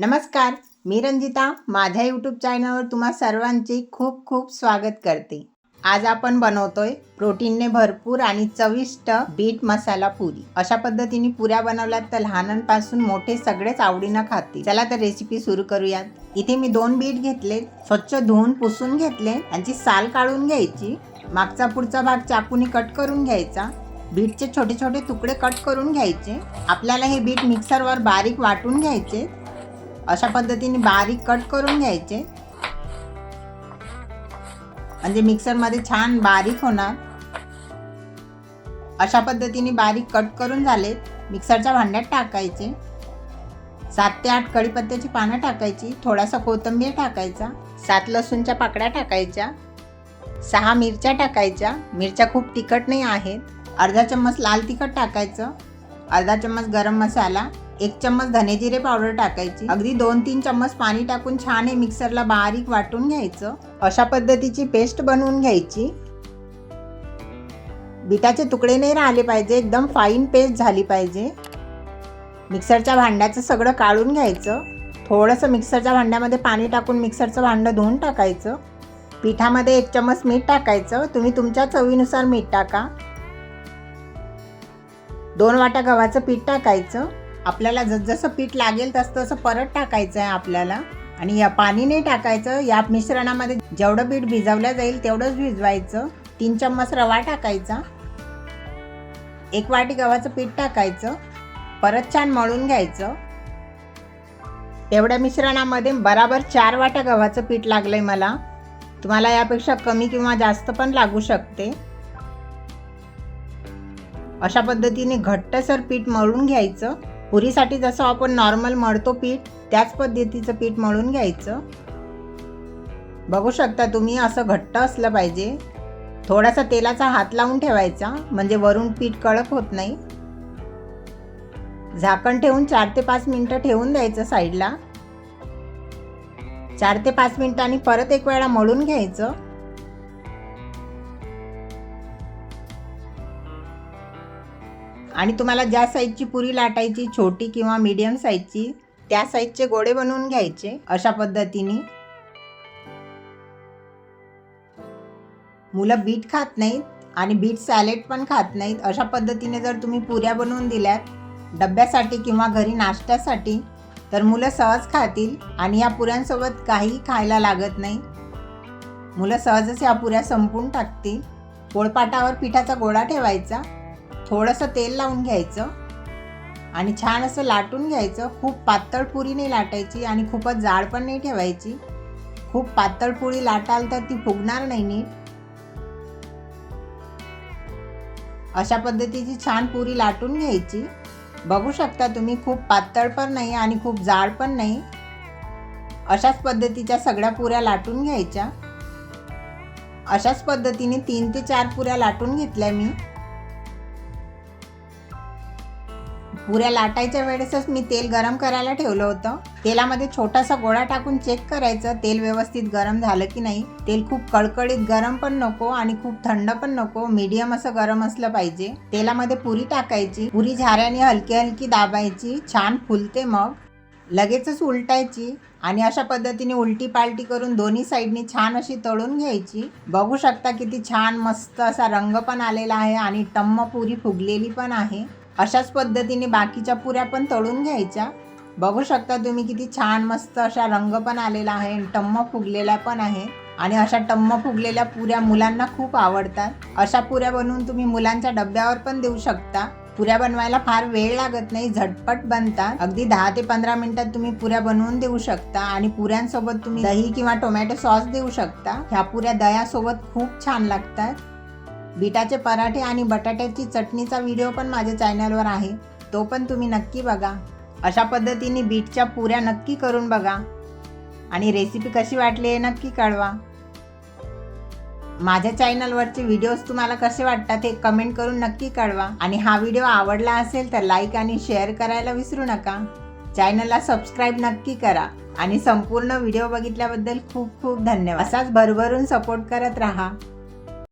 नमस्कार मी रंजिता. माझ्या यूट्यूब चॅनलवर तुम्हा सर्वांचे खूप खूप स्वागत करते. आज आपण बनवतोय प्रोटीनने भरपूर आणि चविष्ट बीट मसाला पुरी. अशा पद्धतीने पुऱ्या बनवल्यात तर लहानांपासून मोठे सगळेच आवडीनं खाते चला तर रेसिपी सुरू करूयात. इथे मी दोन बीट घेतले स्वच्छ धुवून पुसून घेतले यांची साल काढून घ्यायची. मागचा पुढचा भाग चाकूने कट करून घ्यायचा. बीटचे छोटे छोटे तुकडे कट करून घ्यायचे. आपल्याला हे बीट मिक्सरवर बारीक वाटून घ्यायचे. अशा पद्धतीने बारीक कट करून घ्यायचे. म्हणजे मिक्सरमध्ये छान बारीक होणार. अशा पद्धतीने बारीक कट करून झाले मिक्सरच्या भांड्यात टाकायचे. सात ते आठ कढीपत्त्याची पानं टाकायची. थोडासा कोथिंबीर टाकायचा. सात लसूणच्या पाकड्या टाकायच्या. सहा मिरच्या टाकायच्या. मिरच्या खूप तिखट नाही आहेत. अर्धा चम्मच लाल तिखट टाकायचं. अर्धा चम्मच गरम मसाला. एक चम्मच धने जिरे पावडर टाकायची. अगदी दोन तीन चम्मच पाणी टाकून छान हे मिक्सरला बारीक वाटून घ्यायचं. अशा पद्धतीची पेस्ट बनवून घ्यायची. बिटाचे तुकडे नाही राहिले पाहिजे एकदम फाईन पेस्ट झाली पाहिजे. मिक्सरच्या भांड्याचं सगळं काढून घ्यायचं. थोडंसं मिक्सरच्या भांड्यामध्ये पाणी टाकून मिक्सरचं भांडं धुवून टाकायचं. पिठामध्ये एक चम्मच मीठ टाकायचं. तुम्ही तुमच्या चवीनुसार मीठ टाका. दोन वाट्या गव्हाचं पीठ टाकायचं. आपल्याला जसजसं पीठ लागेल तसं तसं परत टाकायचं आहे आपल्याला. आणि या पाणी नाही टाकायचं या मिश्रणामध्ये जेवढं पीठ भिजवलं जाईल तेवढंच भिजवायचं. तीन चम्मच रवा टाकायचा. एक वाटी गव्हाचं पीठ टाकायचं. परत छान मळून घ्यायचं. एवढ्या मिश्रणामध्ये बराबर चार वाट्या गव्हाचं पीठ लागलंय मला. तुम्हाला यापेक्षा कमी किंवा जास्त पण लागू शकते. अशा पद्धतीने घट्टसर पीठ मळून घ्यायचं. पुरीसाठी जसं आपण नॉर्मल मळतो पीठ त्याच पद्धतीचं पीठ मळून घ्यायचं. बघू शकता तुम्ही असं घट्ट असलं पाहिजे. थोडासा तेलाचा हात लावून ठेवायचा म्हणजे वरून पीठ कडक होत नाही. झाकण ठेवून चार ते पाच मिनटं ठेवून द्यायचं साईडला चार ते पाच मिनिटांनी परत एक वेळा मळून घ्यायचं. आणि तुम्हाला ज्या साईजची पुरी लाटायची छोटी किंवा मीडियम साईजची त्या साईजचे गोळे बनवून घ्यायचे अशा पद्धतीने. मुलं बीट खात नाहीत आणि बीट सॅलेड पण खात नाहीत. अशा पद्धतीने जर तुम्ही पुऱ्या बनवून दिल्यात डब्यासाठी किंवा घरी नाश्त्यासाठी तर मुलं सहज खातील आणि या पुऱ्यांसोबत काही खायला लागत नाही. मुलं सहजच या पुऱ्या संपून टाकतील. पोळपाटावर पिठाचा गोळा ठेवायचा. थोडंसं तेल लावून घ्यायचं आणि छान असं लाटून घ्यायचं. खूप पातळ पुरी नाही लाटायची आणि खूपच जाड पण नाही ठेवायची. खूप पातळ पुरी लाटाल तर ती फुगणार नाही नीट. अशा पद्धतीची छान पुरी लाटून घ्यायची. बघू शकता तुम्ही खूप पातळ पण नाही आणि खूप जाड पण नाही. अशाच पद्धतीच्या सगळ्या पुऱ्या लाटून घ्यायच्या. अशाच पद्धतीने तीन ते चार पुऱ्या लाटून घेतल्या मी. पुऱ्या लाटायच्या वेळेसच मी तेल गरम करायला ठेवलं होतं. तेलामध्ये छोटासा गोळा टाकून चेक करायचं तेल व्यवस्थित गरम झालं की नाही. तेल खूप कडकडीत गरम पण नको आणि खूप थंड पण नको मीडियम असं गरम असलं पाहिजे. तेलामध्ये पुरी टाकायची पुरी झाऱ्याने हलकी हलकी दाबायची छान फुलते मग. लगेचच उलटायची आणि अशा पद्धतीने उलटी पालटी करून दोन्ही साईडनी छान अशी तळून घ्यायची. बघू शकता किती छान मस्त असा रंग पण आलेला आहे आणि टम्म पुरी फुगलेली पण आहे. अशाच पद्धतीने बाकीच्या पुऱ्या पण तळून घ्यायच्या. बघू शकता तुम्ही किती छान मस्त अशा रंग पण आलेला आहे टम्म फुगलेला पण आहे. आणि अशा टम्म फुगलेल्या पुऱ्या मुलांना खूप आवडतात. अशा पुऱ्या बनवून तुम्ही मुलांच्या डब्यावर पण देऊ शकता. पुऱ्या बनवायला फार वेळ लागत नाही झटपट बनतात. अगदी दहा ते पंधरा मिनिटात तुम्ही पुऱ्या बनवून देऊ शकता आणि पुऱ्यांसोबत तुम्ही दही किंवा टोमॅटो सॉस देऊ शकता. ह्या पुऱ्या दह्यासोबत खूप छान लागतात. बिटाचे पराठे आणि बटाट्याची चटणीचा व्हिडिओ पण माझ्या चॅनलवर आहे. तो पण तुम्ही नक्की बघा. अशा पद्धतीने बीटच्या पुऱ्या नक्की करून बघा. आणि रेसिपी कशी वाटली आहे नक्की कळवा. माझ्या चॅनलवरचे व्हिडिओज तुम्हाला कसे वाटतात हे कमेंट करून नक्की कळवा. आणि हा व्हिडिओ आवडला असेल तर लाईक आणि शेअर करायला विसरू नका. चॅनलला सबस्क्राईब नक्की करा. आणि संपूर्ण व्हिडिओ बघितल्याबद्दल खूप खूप धन्यवाद. असाच भरभरून सपोर्ट करत राहा.